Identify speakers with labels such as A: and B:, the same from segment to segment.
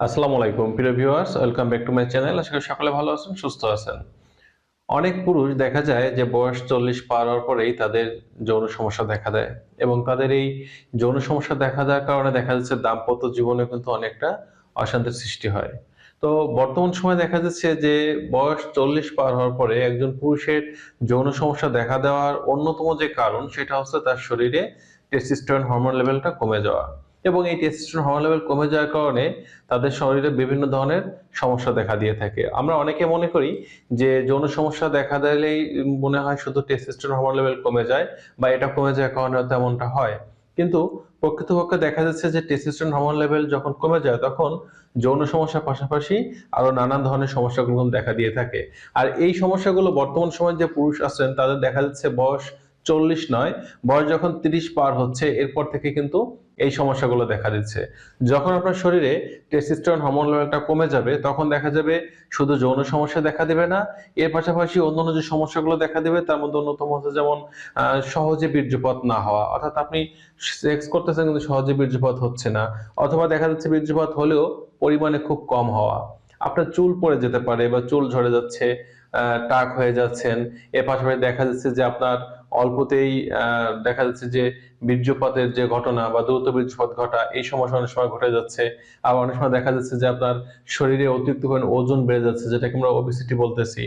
A: আসসালামু আলাইকুম, প্রিয় viewers, welcome back to my channel. আশা করি সকলে ভালো আছেন, সুস্থ আছেন। অনেক পুরুষ দেখা যায় যে বয়স চল্লিশ পার হওয়ার পরেই তাদের যৌন সমস্যা দেখা দেয় এবং তাদের এই যৌন সমস্যা দেখা দেওয়ার কারণে দেখা যাচ্ছে দাম্পত্য জীবনে কিন্তু অনেকটা অশান্তির সৃষ্টি হয়। তো বর্তমান সময় দেখা যাচ্ছে যে বয়স চল্লিশ পার হওয়ার পরে একজন পুরুষের যৌন সমস্যা দেখা দেওয়ার অন্যতম যে কারণ, সেটা হচ্ছে তার শরীরে টেস্টোস্টেরন হরমোন লেভেলটা কমে যাওয়া। এবং এই টেস্টোস্টেরন হরমোন লেভেল কমে যাওয়ার কারণে তাদের শরীরে বিভিন্ন ধরনের সমস্যা দেখা দিয়ে থাকে। আমরা অনেকে মনে করি যে যৌন সমস্যা দেখা দিলেই মনে হয় শুধু টেস্টোস্টেরন হরমোন লেভেল কমে যায় বা এটা কমে যাওয়ার কারণে তেমনটা হয়। কিন্তু প্রকৃতপক্ষে দেখা যাচ্ছে যে টেস্টোস্টেরন হরমোন লেভেল যখন কমে যায় তখন যৌন সমস্যার পাশাপাশি আরও নানান ধরনের সমস্যাগুলো দেখা দিয়ে থাকে। আর এই সমস্যাগুলো বর্তমান সময়ে যে পুরুষ আছেন তাদের দেখা যাচ্ছে বয়স চল্লিশ নয়, বয়স যখন তিরিশ পার হচ্ছে, এরপর থেকে কিন্তু এই সমস্যাগুলো দেখা দিচ্ছে। যখন আপনার শরীরে টেস্টোস্টেরন হরমোন লেভেলটা কমে যাবে, তখন দেখা যাবে শুধু যৌন সমস্যা দেখা দেবে না, এর পাশাপাশি অন্যান্য যে সমস্যাগুলো দেখা দেবে, তার মধ্যে অন্যতম হচ্ছে যেমন সহজে বীর্যপাত না হওয়া। অর্থাৎ আপনি সেক্স করতেছেন কিন্তু সহজে বীর্যপাত হচ্ছে না, অথবা দেখা যাচ্ছে বীর্যপাত হলেও পরিমাণে খুব কম হওয়া। আপনার চুল পড়ে যেতে পারে বা চুল ঝরে যাচ্ছে টাক হয়ে যাচ্ছেন, এর পাশাপাশি দেখা যাচ্ছে যে আপনার অল্পতেই দেখা যাচ্ছে যে বীর্যপাতের যে ঘটনা বা দ্রুত বীর্যপাত ঘটা, এই সমস্যা অনেক সময় ঘটে যাচ্ছে। আবার অনেক সময় দেখা যাচ্ছে যে আপনার শরীরে অতিরিক্ত পরিমাণ ওজন বেড়ে যাচ্ছে, যেটাকে আমরা ওবিসিটি বলতেছি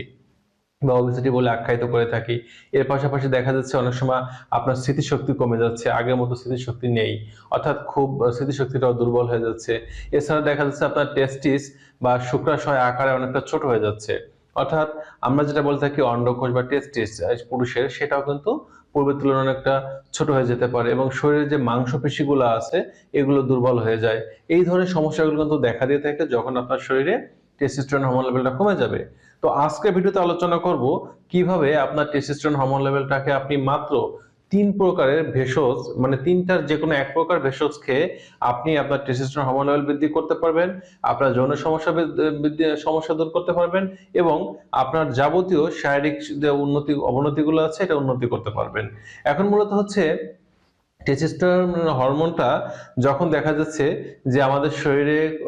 A: বা ওবিসিটি বলে আখ্যায়িত করে থাকি। এর পাশাপাশি দেখা যাচ্ছে অনেক সময় আপনার স্মৃতিশক্তি কমে যাচ্ছে, আগের মতো স্মৃতিশক্তি নেই, অর্থাৎ খুব স্মৃতিশক্তিটাও দুর্বল হয়ে যাচ্ছে। এছাড়া দেখা যাচ্ছে আপনার টেস্টিস বা শুক্রাশয় আকারে অনেকটা ছোট হয়ে যাচ্ছে। অর্থাৎ আমরা যেটা বলে থাকি অন্ডকোষ বা টেস্টিস পুরুষের, সেটাও কিন্তু পূর্বের তুলনায় অনেকটা ছোট হয়ে যেতে পারে এবং শরীরের যে মাংসপেশিগুলো আছে, এগুলো দুর্বল হয়ে যায়। এই ধরনের সমস্যাগুলো কিন্তু দেখা দিয়ে থাকে যখন আপনার শরীরে টেস্টিস্ট্রন হরমোন লেভেলটা কমে যাবে। তো আজকে ভিডিওতে আলোচনা করব কীভাবে আপনার টেস্টিস্ট্রন হরমোন লেভেলটাকে আপনি মাত্র তিন প্রকারের ভেষজ মানে তিনটার যে কোনো এক প্রকার ভেষজ খেয়ে আপনি আপনার টেস্টোস্টেরন হরমোন লেভেল বৃদ্ধি করতে পারবেন, আপনার যৌন সমস্যা বৃদ্ধি- সমস্যা দূর করতে পারবেন এবং আপনার যাবতীয় শারীরিক যে উন্নতি, অবনতিগুলো আছে এটা উন্নতি করতে পারবেন। এখন মূলত হচ্ছে টেস্টোস্টেরন হরমোনটা যখন দেখা যাচ্ছে যে আমাদের শরীরে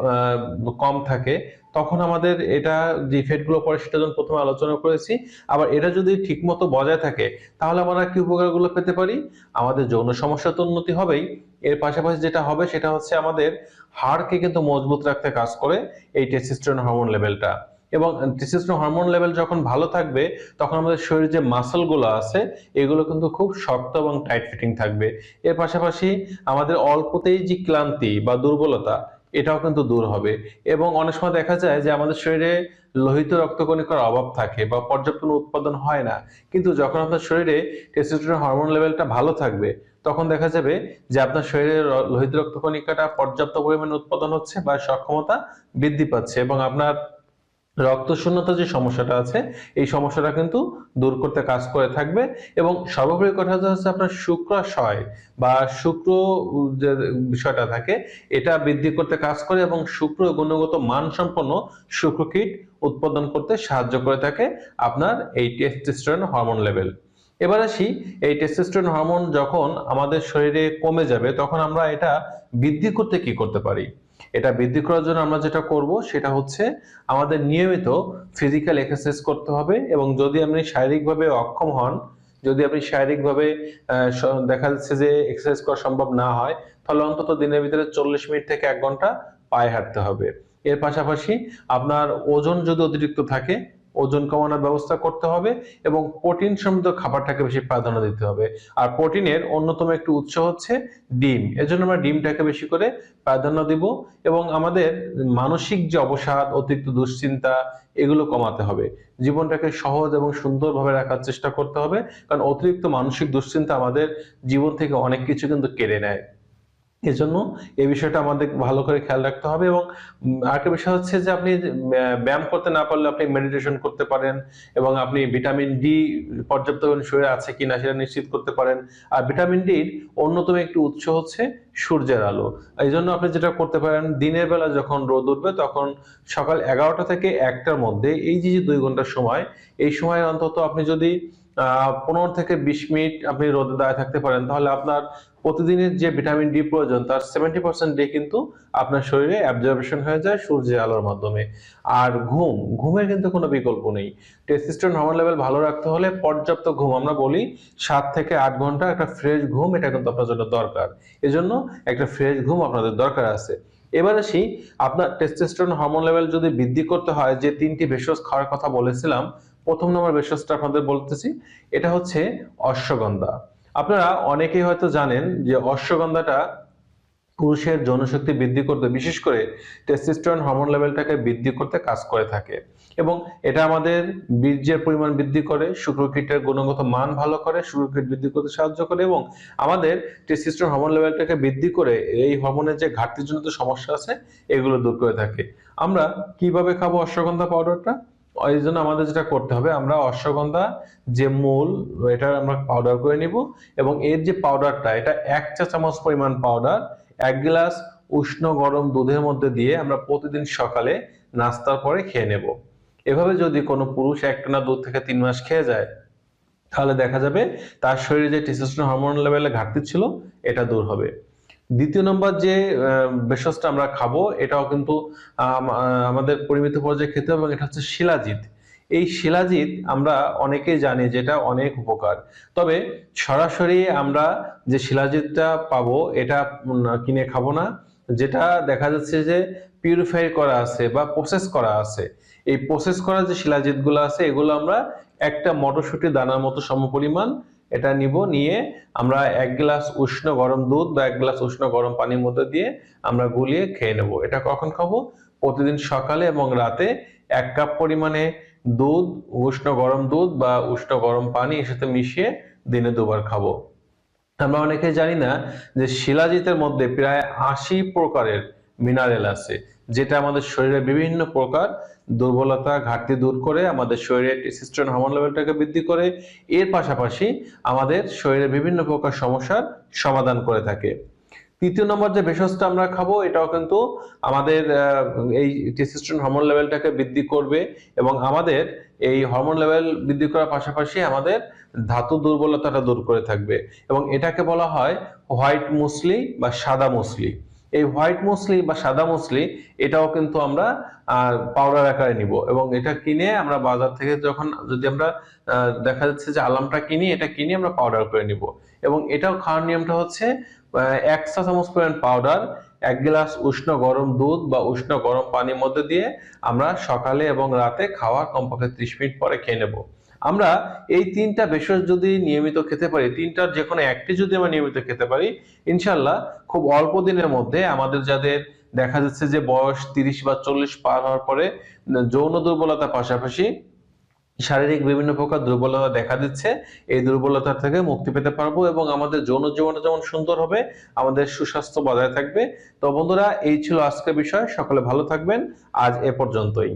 A: কম থাকে তখন আমাদের এটা যে ইফেক্টগুলো পড়ে সেটা যখন প্রথমে আলোচনা করেছি, আবার এটা যদি ঠিকমতো বজায় থাকে, তাহলে আমরা কি উপকারগুলো পেতে পারি? আমাদের যৌন সমস্যা তো উন্নতি হবেই। এর পাশাপাশি যেটা হবে সেটা হচ্ছে আমাদের হাড়কে কিন্তু মজবুত রাখতে কাজ করে এই টেস্টোস্টেরন হরমোন লেভেলটা এবং টেস্টোস্টেরন হরমোন লেভেল যখন ভালো থাকবে, তখন আমাদের শরীরে যে মাসলগুলো আছে, এগুলো কিন্তু খুব শক্ত এবং টাইট ফিটিং থাকবে। এর পাশাপাশি আমাদের অল্পতেই যে ক্লান্তি বা দুর্বলতা এটাও কিন্তু দূর হবে। এবং অনেক সময় দেখা যায় যে আমাদের শরীরে লোহিত রক্তকণিকার অভাব থাকে বা পর্যাপ্ত উৎপাদন হয় না। কিন্তু যখন আপনার শরীরে টেস্টোস্টেরন হরমোন লেভেলটা ভালো থাকবে, তখন দেখা যাবে যে আপনার শরীরে লোহিত রক্তকণিকাটা পর্যাপ্ত পরিমাণে উৎপাদন হচ্ছে বা সক্ষমতা বৃদ্ধি পাচ্ছে এবং আপনার রক্ত শূন্যতা যে সমস্যাটা আছে, এই সমস্যাটা কিন্তু দূর করতে কাজ করে থাকবে এবং সর্বোপরি কথা হচ্ছে আপনার শুক্রাশয় বা শুক্র যে বিষয়টা থাকে, এটা বৃদ্ধি করতে কাজ করে এবং শুক্র গুণগত মানসম্পন্ন শুক্রকীট উৎপাদন করতে সাহায্য করে থাকে আপনার এই টেস্টোস্টেরন হরমোন লেভেল এবার আসি, এই টেস্টোস্টেরন হরমোন যখন আমাদের শরীরে কমে যাবে, তখন আমরা এটা বৃদ্ধি করতে কি করতে পারি? এটা বৃদ্ধি করার জন্য আমরা যেটা করব সেটা হচ্ছে আমাদের নিয়মিত ফিজিক্যাল এক্সারসাইজ করতে হবে এবং যদি আপনি শারীরিকভাবে অক্ষম হন, যদি আপনি শারীরিকভাবে দেখা যাচ্ছে যে এক্সারসাইজ করা সম্ভব না হয়, তাহলে অন্তত দিনের ভিতরে চল্লিশ মিনিট থেকে এক ঘণ্টা পায়ে হাঁটতে হবে। এর পাশাপাশি আপনার ওজন যদি অতিরিক্ত থাকে ওজন কমানোর ব্যবস্থা করতে হবে এবং প্রোটিন সমৃদ্ধ খাবারটাকে বেশি প্রাধান্য দিতে হবে। আর প্রোটিনের অন্যতম একটি উৎস হচ্ছে ডিম। এজন্য আমরা ডিমটাকে বেশি করে প্রাধান্য দিব এবং আমাদের মানসিক যে অবসাদ, অতিরিক্ত দুশ্চিন্তা, এগুলো কমাতে হবে। জীবনটাকে সহজ এবং সুন্দরভাবে রাখার চেষ্টা করতে হবে, কারণ অতিরিক্ত মানসিক দুশ্চিন্তা আমাদের জীবন থেকে অনেক কিছু কিন্তু কেড়ে নেয়। এজন্য এই বিষয়টা আমাদের ভালো করে খেয়াল রাখতে হবে এবং আরেকটা বিষয় হচ্ছে যে আপনি ব্যায়াম করতে না পারলে আপনি মেডিটেশন করতে পারেন এবং আপনি ভিটামিন ডি পর্যাপ্ত শরীরে আছে কিনা সেটা নিশ্চিত করতে পারেন। আর ভিটামিন ডির অন্যতম একটি উৎস হচ্ছে সূর্যের আলো। এই জন্য আপনি যেটা করতে পারেন, দিনের বেলা যখন রোদ উঠবে তখন সকাল এগারোটা থেকে একটার মধ্যে এই যে যে দুই ঘণ্টার সময়, এই সময় অন্তত আপনি যদি পনেরো থেকে বিশ মিনিট আপনি রোদে দাঁড়িয়ে থাকতে পারেন। তাহলে আপনার প্রতিদিনের যে ভিটামিন ডি প্রয়োজন, তার সেভেন্টি পার্সেন্ট ডে কিন্তু আপনার শরীরে অ্যাবজর্বেশন হয়ে যায় সূর্যের আলোর মাধ্যমে। আর ঘুম, ঘুমের কিন্তু কোনো বিকল্প নেই। টেস্টোস্টেরন হরমোন লেভেল ভালো রাখতে হলে পর্যাপ্ত ঘুম, আমরা বলি সাত থেকে আট ঘণ্টা একটা ফ্রেশ ঘুম, এটা কিন্তু আপনার জন্য দরকার। এজন্য একটা ফ্রেশ ঘুম আপনাদের দরকার আছে। এবার আসি, আপনার টেস্টোস্টেরন হরমোন লেভেল যদি বৃদ্ধি করতে হয়, যে তিনটি ভেষজ খাওয়ার কথা বলেছিলাম প্রথম নম্বর ভেষজটা আপনাদের বলতেছি, এটা হচ্ছে অশ্বগন্ধা। আপনারা অনেকেই হয়তো জানেন যে অশ্বগন্ধাটা পুরুষের যৌনশক্তি বৃদ্ধি করতে, বিশেষ করে টেস্টোস্টেরন হরমোন লেভেলটাকে বৃদ্ধি করতে কাজ করে থাকে। এবং এটা আমাদের বীর্যের পরিমাণ বৃদ্ধি করে শুক্রকীটের গুণগত মান ভালো করে শুক্রকীট বৃদ্ধি করতে সাহায্য করে এবং আমাদের টেস্টোস্টেরন হরমোন লেভেলটাকে বৃদ্ধি করে, এই হরমোনের যে ঘাটতিজনিত সমস্যা আছে, এগুলো দূর করে থাকে। আমরা কীভাবে খাব অশ্বগন্ধা পাউডারটা এই জন্য আমাদের যেটা করতে হবে, আমরা অশ্বগন্ধা যে মূল, এটা আমরা পাউডার করে নিব এবং এর যে পাউডারটা এটা এক চা চামচ পরিমাণ পাউডার এক গ্লাস উষ্ণ গরম দুধের মধ্যে দিয়ে আমরা প্রতিদিন সকালে নাস্তার পরে খেয়ে নেব। এভাবে যদি কোনো পুরুষ একটানা দুধ থেকে তিন মাস খেয়ে যায়, তাহলে দেখা যাবে তার শরীরে যে টেস্টোস্টেরন হরমোন লেভেলে ঘাটতি ছিল, এটা দূর হবে। দ্বিতীয় নম্বর যে ভেষজটা আমরা খাব, এটাও কিন্তু আমাদের পরিমিত পর্যায়ে খেতে হবে এবং এটা হচ্ছে শিলাজিৎ। এই শিলাজিৎ আমরা অনেকেই জানি যেটা অনেক উপকার। তবে সরাসরি আমরা যে শিলাজিৎটা পাবো, এটা কিনে খাব না। যেটা দেখা যাচ্ছে যে পিউরিফাই করা আছে বা প্রসেস করা আছে। এই প্রসেস করা যে শিলাজিৎগুলো আছে, এগুলো আমরা একটা মটরশুঁটি দানার মতো সমপরিমাণ এটা নিব, নিয়ে আমরা এক গ্লাস উষ্ণ গরম দুধ বা এক গ্লাস উষ্ণ গরম পানির মধ্যে দিয়ে আমরা গুলিয়ে খেয়ে নেব। এটা কখন খাব? প্রতিদিন সকালে এবং রাতে এক কাপ পরিমাণে দুধ, উষ্ণ গরম দুধ বা উষ্ণ গরম পানি এর সাথে মিশিয়ে দিনে দুবার খাব। আমরা অনেকে জানি না যে শিলাজিতের মধ্যে প্রায় আশি প্রকারের মিনারেল আছে, যেটা আমাদের শরীরে বিভিন্ন প্রকার দুর্বলতা, ঘাটতি দূর করে আমাদের শরীরে টেস্টোস্টেরন হরমোন লেভেলটাকে বৃদ্ধি করে। এর পাশাপাশি আমাদের শরীরে বিভিন্ন প্রকার সমস্যার সমাধান করে থাকে। তৃতীয় নম্বর যে ভেষজটা আমরা খাব, এটাও কিন্তু আমাদের এই টেস্টোস্টেরন হরমোন লেভেলটাকে বৃদ্ধি করবে এবং আমাদের এই হরমোন লেভেল বৃদ্ধি করার পাশাপাশি আমাদের ধাতু দুর্বলতাটা দূর করে থাকবে। এবং এটাকে বলা হয় হোয়াইট মুসলি বা সাদা মুসলি এই হোয়াইট মুসলি বা সাদা মুসলি, এটাও কিন্তু আমরা পাউডার আকারে নিব। এবং এটা কিনে আমরা বাজার থেকে যখন, যদি আমরা দেখা যাচ্ছে যে আলামটা কিনি, এটা কিনে আমরা পাউডার করে নিব। এবং এটাও খাওয়ার নিয়মটা হচ্ছে এক চা চামচ পরিমাণ পাউডার এক গ্লাস উষ্ণ গরম দুধ বা উষ্ণ গরম পানির মধ্যে দিয়ে আমরা সকালে এবং রাতে খাওয়ার কমপক্ষে ত্রিশ মিনিট পরে খেয়ে নেব। আমরা এই তিনটা ভেষজ যদি নিয়মিত খেতে পারি, তিনটার যে কোনো একটি যদি আমরা নিয়মিত খেতে পারি, ইনশাল্লাহ খুব অল্প দিনের মধ্যে আমাদের যাদের দেখা যাচ্ছে যে বয়স তিরিশ বা চল্লিশ পার হওয়ার পরে, যৌন দুর্বলতার পাশাপাশি শারীরিক বিভিন্ন প্রকার দুর্বলতা দেখা দিচ্ছে, এই দুর্বলতা থেকে মুক্তি পেতে পারব এবং আমাদের যৌন জীবনটা যেমন সুন্দর হবে, আমাদের সুস্বাস্থ্য বজায় থাকবে। তো বন্ধুরা, এই ছিল আজকের বিষয়। সকলে ভালো থাকবেন। আজ এ পর্যন্তই।